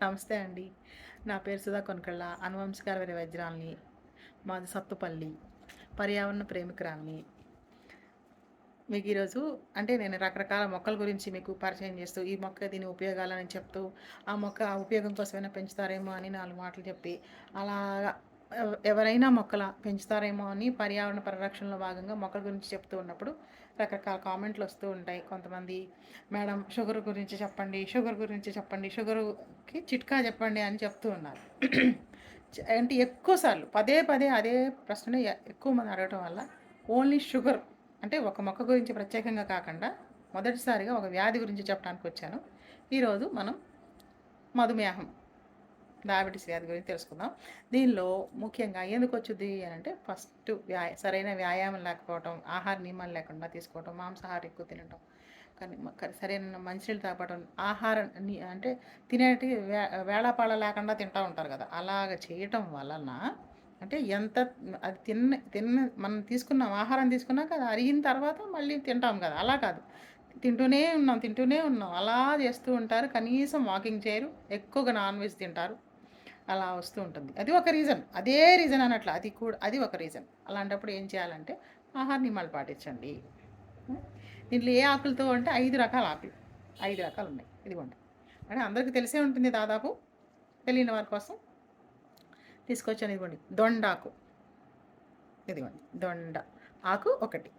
నమస్తే అండి. నా పేరు సుధా కొనకళ్ళ అనువంశకార వేరే వజ్రాల్ని మాది సత్తుపల్లి పర్యావరణ ప్రేమికురాల్ని మీకు ఈరోజు అంటే నేను రకరకాల మొక్కల గురించి మీకు పరిచయం చేస్తూ ఈ మొక్క దీని ఉపయోగాలని చెప్తూ ఆ మొక్క ఆ ఉపయోగం కోసమైనా పెంచుతారేమో అని నాలుగు మాటలు చెప్పి అలా ఎవ- ఎవరైనా మొక్కల పెంచుతారేమో అని పర్యావరణ పరిరక్షణలో భాగంగా మొక్కల గురించి చెప్తూ ఉన్నప్పుడు రకరకాల కామెంట్లు వస్తూ ఉంటాయి. కొంతమంది మేడం షుగర్ గురించి చెప్పండి షుగర్ గురించి చెప్పండి షుగర్కి చిట్కా చెప్పండి అని చెప్తూ ఉన్నారు. అంటే ఎక్కువ సార్లు పదే పదే అదే ప్రశ్న ఎక్కువ మంది అడగటం వల్ల ఓన్లీ షుగర్ అంటే ఒక మొక్క గురించి ప్రత్యేకంగా కాకుండా మొదటిసారిగా ఒక వ్యాధి గురించి చెప్పడానికి వచ్చాను. ఈరోజు మనం మధుమేహం డయాబెటీస్ వ్యాధి గురించి తెలుసుకుందాం. దీనిలో ముఖ్యంగా ఎందుకు వచ్చుద్ది అని అంటే ఫస్ట్ వ్యాయ సరైన వ్యాయామం లేకపోవటం ఆహార నియమాలు లేకుండా తీసుకోవటం మాంసాహారం ఎక్కువ తినటం కానీ సరైన మంచినీళ్ళు తాగటం ఆహారం అంటే తినేటి వే వేళాపాళ లేకుండా తింటూ ఉంటారు కదా. అలాగ చేయటం వలన అంటే ఎంత అది తిన్న తిన్న మనం తీసుకున్నాం ఆహారం తీసుకున్నాక అది అరిగిన తర్వాత మళ్ళీ తింటాం కదా. అలా కాదు. తింటూనే ఉన్నాం తింటూనే ఉన్నాం. అలా చేస్తూ ఉంటారు. కనీసం వాకింగ్ చేయరు. ఎక్కువగా నాన్ వెజ్ తింటారు. అలా వస్తూ ఉంటుంది. అది ఒక రీజన్ అదే రీజన్ అన్నట్లు అది కూడా అది ఒక రీజన్ అలాంటప్పుడు ఏం చేయాలంటే ఆహార నియమాలు పాటించండి. దీంట్లో ఏ ఆకులతో అంటే ఐదు రకాల ఆకులు. ఐదు రకాలు ఉన్నాయి. ఇదిగోండి. అంటే అందరికీ తెలిసే ఉంటుంది దాదాపు. తెలియని వారి కోసం తీసుకొచ్చాను ఇదిగోండి. దొండాకు. ఇదిగోండి. దొండ ఆకు ఒకటి.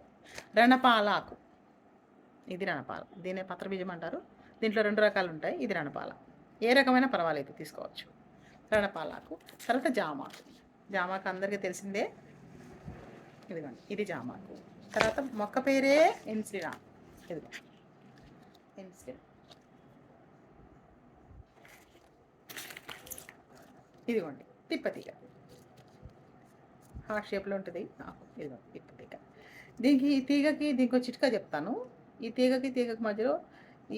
రణపాల ఆకు. ఇది రణపాల. దీనే పత్రబీజం అంటారు. దీంట్లో రెండు రకాలు ఉంటాయి. ఇది రణపాల. ఏ రకమైన పర్వాలేదు తీసుకోవచ్చు. రణపాలాకు తర్వాత జామాకు. జామాకు అందరికీ తెలిసిందే. ఇదిగోండి ఇది జామాకు. తర్వాత మొక్క పేరే ఇన్సిరా ఇదిగో ఇన్సిరా ఇదిగోండి తిప్పతీగ. హార్ట్ షేప్లో ఉంటుంది నాకు. ఇదిగో తిప్పతీగ. దీనికి ఈ తీగకి దీనికి ఒక చిట్కా చెప్తాను. ఈ తీగకి తీగకి మధ్యలో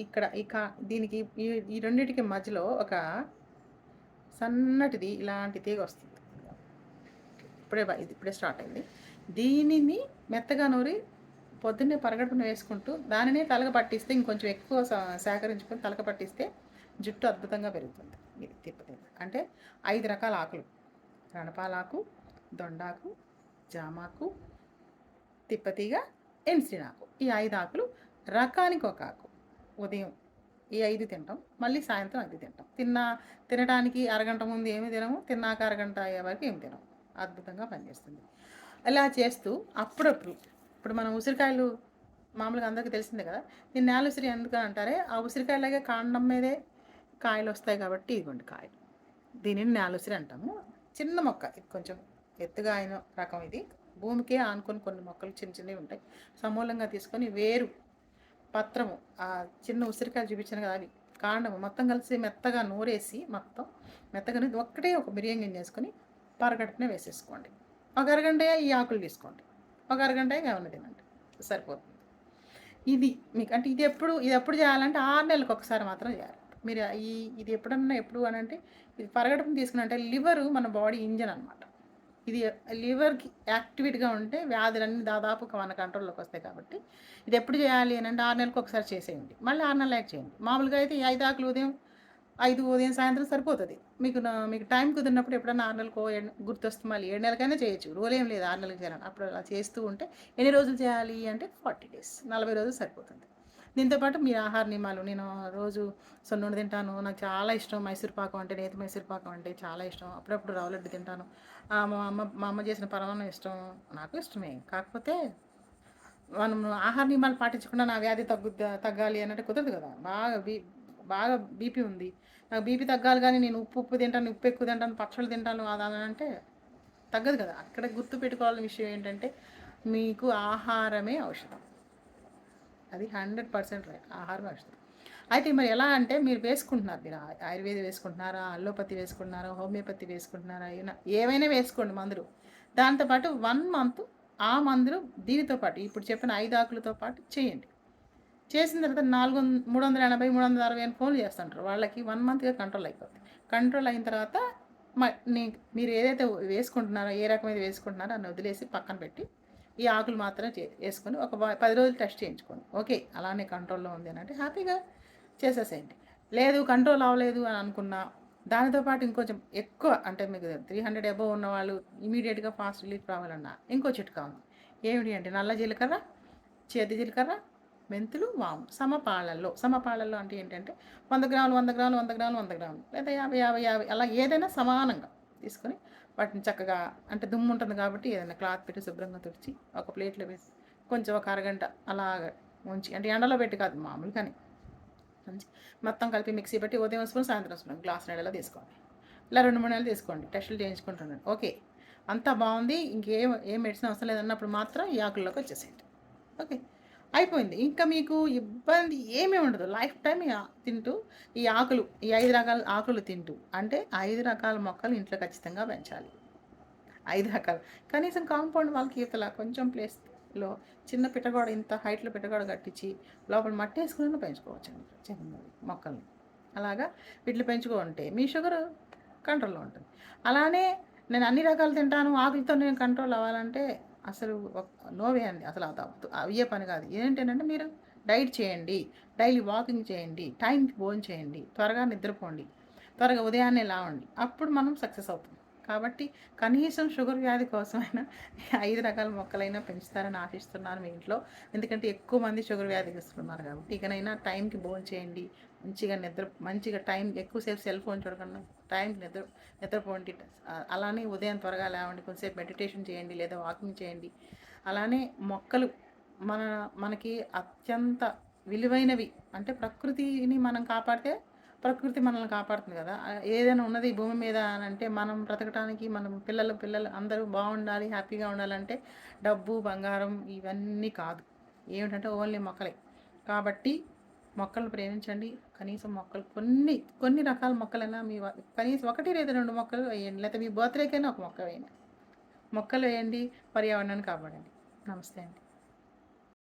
ఇక్కడ ఈ కా దీనికి ఈ ఈ రెండింటికి మధ్యలో ఒక సన్నటిది ఇలాంటి తీగ వస్తుంది. ఇప్పుడే ఇది ఇప్పుడే స్టార్ట్ అయింది. దీనిని మెత్తగా నూరి పొద్దున్నే పరగడుపున వేసుకుంటూ దానినే తలక పట్టిస్తే ఇంకొంచెం ఎక్కువ సేకరించుకొని తలక పట్టిస్తే జుట్టు అద్భుతంగా పెరుగుతుంది. ఇది తిప్పతీగ. అంటే ఐదు రకాల ఆకులు. రణపాలాకు దొండాకు జామాకు తిప్పతీగ ఎన్సినాకు. ఈ ఐదు ఆకులు రకానికి ఒక ఆకు. ఉదయం ఈ ఐదు తింటాం. మళ్ళీ సాయంత్రం ఐదు తింటాం. తిన్న తినడానికి అరగంట ముందు ఏమి తినము తిన్నాక అరగంట అయ్యే వరకు ఏమి తినము. అద్భుతంగా పనిచేస్తుంది. అలా చేస్తూ అప్పుడప్పుడు ఇప్పుడు మనం ఉసిరికాయలు మామూలుగా అందరికీ తెలిసిందే కదా నేను నేల ఉసిరి ఎందుకు అంటారే ఆ ఉసిరికాయలాగే కాండం మీదే కాయలు వస్తాయి కాబట్టి ఇదిగోండి కాయలు. దీనిని నేల ఉసిరి అంటాము. చిన్న మొక్క ఇది కొంచెం ఎత్తుగా అయిన రకం ఇది. భూమికే ఆనుకొని కొన్ని మొక్కలు చిన్న చిన్నవి ఉంటాయి. సమూలంగా తీసుకొని వేరు పత్రము ఆ చిన్న ఉసిరికాయలు చూపించాను కదా అవి కాండము మొత్తం కలిసి మెత్తగా నూరేసి మొత్తం మెత్తగా ఒక్కటే ఒక బిర్యానీ చేసుకొని వేసుకొని పరగట్టునే వేసేసుకోండి. ఒక అరగంట ఈ ఆకులు తీసుకోండి. ఒక అరగంట ఏమన్నా తినండి. సరిపోతుంది. ఇది మీకు అంటే ఇది ఎప్పుడు ఇది ఎప్పుడు చేయాలంటే ఆరు నెలలకు ఒకసారి మాత్రం చేయాలి. మీరు ఈ ఇది ఎప్పుడన్నా ఎప్పుడు అని అంటే ఇది పరగడపం తీసుకుని అంటే లివరు మన బాడీ ఇంజన్ అనమాట ఇది లివర్కి యాక్టివేట్గా ఉంటే వ్యాధులన్నీ దాదాపు మన కంట్రోల్లోకి వస్తాయి కాబట్టి ఇది ఎప్పుడు చేయాలి అని అంటే ఆరు నెలలకు ఒకసారి చేసేయండి. మళ్ళీ ఆరు నెలలకు చేయండి. మామూలుగా అయితే ఐదు ఆకులు ఉదయం ఐదు ఉదయం సాయంత్రం సరిపోతుంది. మీకు మీకు టైం కుదిరినప్పుడు ఎప్పుడైనా ఆరు నెలలకు ఏడు- గుర్తొస్తుంది మళ్ళీ ఏడు నెలలకైనా చేయొచ్చు. రూల్ ఏం లేదు. ఆరు నెలలకు చేయాలి అప్పుడు అలా చేస్తూ ఉంటే ఎన్ని రోజులు చేయాలి అంటే ఫార్టీ డేస్. నలభై రోజులు సరిపోతుంది. దీంతోపాటు మీ ఆహార నియమాలు. నేను రోజు సొన్నుండి తింటాను. నాకు చాలా ఇష్టం మైసూర్ పాకం అంటే నేతి మైసూర్ పాకం అంటే చాలా ఇష్టం. అప్పుడప్పుడు రవ్వలడ్డు తింటాను. ఆ, మా అమ్మ మా అమ్మ చేసిన పరమాన్నం ఇష్టం. నాకు ఇష్టమే. కాకపోతే మనం ఆహార నియమాలు పాటించకుండా నా వ్యాధి తగ్గు తగ్గాలి అన్నట్టు కుదరదు కదా. బాగా బీ బాగా బీపీ ఉంది. నాకు బీపీ తగ్గాలి కానీ నేను ఉప్పు ఉప్పు తింటాను ఉప్పు ఎక్కువ తింటాను పక్షులు తింటాను అదన అంటే తగ్గదు కదా. అక్కడ గుర్తు పెట్టుకోవాల్సిన విషయం ఏంటంటే మీకు ఆహారమే ఔషధం. అది హండ్రెడ్ పర్సెంట్ ఆహారం ఔషధం అయితే మరి ఎలా అంటే మీరు వేసుకుంటున్నారు మీరు ఆయుర్వేద వేసుకుంటున్నారా అల్లోపతి వేసుకుంటున్నారా హోమియోపతి వేసుకుంటున్నారా ఏమైనా ఏవైనా వేసుకోండి మందులు. దాంతోపాటు వన్ మంత్ ఆ మందులు దీనితో పాటు ఇప్పుడు చెప్పిన ఐదు ఆకులతో పాటు చేయండి. చేసిన తర్వాత నాలుగు మూడు వందల ఎనభై మూడు వందల అరవై అని ఫోన్లు చేస్తుంటారు. వాళ్ళకి వన్ మంత్గా కంట్రోల్ అయిపోతుంది కంట్రోల్ అయిన తర్వాత మ- మీరు ఏదైతే వేసుకుంటున్నారో ఏ రకమైనది వేసుకుంటున్నారో అని వదిలేసి పక్కన పెట్టి ఈ ఆకులు మాత్రం చే వేసుకొని ఒక పది రోజులు టెస్ట్ చేయించుకోండి. ఓకే అలానే కంట్రోల్లో ఉంది అని అంటే హ్యాపీగా చేసేసేయండి. లేదు కంట్రోల్ అవ్వలేదు అని అనుకున్నా దానితో పాటు ఇంకొంచెం ఎక్కువ అంటే మీకు త్రీ హండ్రెడ్ అబోవ్ ఉన్న వాళ్ళు ఇమీడియట్గా ఫాస్ట్ రిలీఫ్ రావాలన్నా ఇంకో చిట్కా ఉంది. ఏమిటి అంటే నల్ల జీలకర్ర చేతి జీలకర్ర మెంతులు వాము సమపాళల్లో సమపాళల్లో అంటే ఏంటంటే వంద గ్రాములు వంద గ్రాములు వంద గ్రాములు వంద గ్రాములు లేదా యాభై యాభై యాభై అలా ఏదైనా సమానంగా తీసుకొని వాటిని చక్కగా అంటే దుమ్ము ఉంటుంది కాబట్టి ఏదైనా క్లాత్ పెట్టి శుభ్రంగా తుడిచి ఒక ప్లేట్లో వేసి కొంచెం ఒక అరగంట అలాగ ఉంచి అంటే ఎండలో పెట్టి కాదు మామూలుగానే ఉంచి మొత్తం కలిపి మిక్సీ పెట్టి ఉదయం స్పూన్ సాయంత్రం స్పూన్ గ్లాస్ నీళ్ళలో తీసుకోండి. ఇలా రెండు మూడు నెలలు తీసుకోండి. టెస్టులు చేయించుకుంటున్నాను ఓకే. అంతా బాగుంది. ఇంకేం ఏం మెడిసిన్ అవసరం లేదన్నప్పుడు మాత్రం ఈ ఆకుల్లోకి వచ్చేసేయండి. ఓకే. అయిపోయింది. ఇంకా మీకు ఇబ్బంది ఏమీ ఉండదు. లైఫ్ టైం తింటూ ఈ ఆకులు ఈ ఐదు రకాల ఆకులు తింటూ అంటే ఐదు రకాల మొక్కలు ఇంట్లో ఖచ్చితంగా పెంచాలి. ఐదు రకాలు. కనీసం కాంపౌండ్ వాళ్ళకి ఇతల కొంచెం ప్లేస్లో చిన్న పిట్టగోడ ఇంత హైట్లో పిట్టగోడ కట్టించి లోపల మట్టి వేసుకుని పెంచుకోవచ్చు అండి చిన్న మొక్కల్ని. అలాగా వీటిని పెంచుకుంటే మీ షుగర్ కంట్రోల్లో ఉంటుంది. అలానే నేను అన్ని రకాలు తింటాను ఆకులతో నేను కంట్రోల్ అవ్వాలంటే అసలు నోవేయండి నోవే అసలు అది అయ్యే పని కాదు. ఏంటంటే మీరు డైట్ చేయండి. డైలీ వాకింగ్ చేయండి. టైంకి భోజనం చేయండి. త్వరగా నిద్రపోండి. త్వరగా ఉదయాన్నే లావండి. అప్పుడు మనం సక్సెస్ అవుతాం. కాబట్టి కనీసం షుగర్ వ్యాధి కోసమైనా ఐదు రకాల మొక్కలైనా పెంచుతారని ఆశిస్తున్నాను మీ ఇంట్లో. ఎందుకంటే ఎక్కువ మంది షుగర్ వ్యాధిగ్రస్తున్నారు కాబట్టి. ఇకనైనా టైంకి భోజనం చేయండి. మంచిగా నిద్ర మంచిగా టైం ఎక్కువసేపు సెల్ ఫోన్ చూడకుండా టైంకి నిద్ర నిద్రపోండి. అలానే ఉదయం త్వరగా లేవండి. కొంచెంసేపు మెడిటేషన్ చేయండి లేదా వాకింగ్ చేయండి. అలానే మొక్కలు మన మనకి అత్యంత విలువైనవి అంటే ప్రకృతిని మనం కాపాడితే ప్రకృతి మనల్ని కాపాడుతుంది కదా. ఏదైనా ఉన్నది ఈ భూమి మీద అని అంటే మనం బ్రతకడానికి మనం పిల్లలు పిల్లలు అందరూ బాగుండాలి హ్యాపీగా ఉండాలంటే డబ్బు బంగారం ఇవన్నీ కాదు. ఏమిటంటే ఓన్లీ మొక్కలే. కాబట్టి మొక్కలు ప్రేమించండి. కనీసం మొక్కలు కొన్ని కొన్ని రకాల మొక్కలైనా మీ కనీసం ఒకటి లేదా రెండు మొక్కలు వేయండి. లేకపోతే మీ బర్త్డేకైనా ఒక మొక్క వేయండి. మొక్కలు వేయండి పర్యావరణాన్ని కాపాడండి. నమస్తే అండి.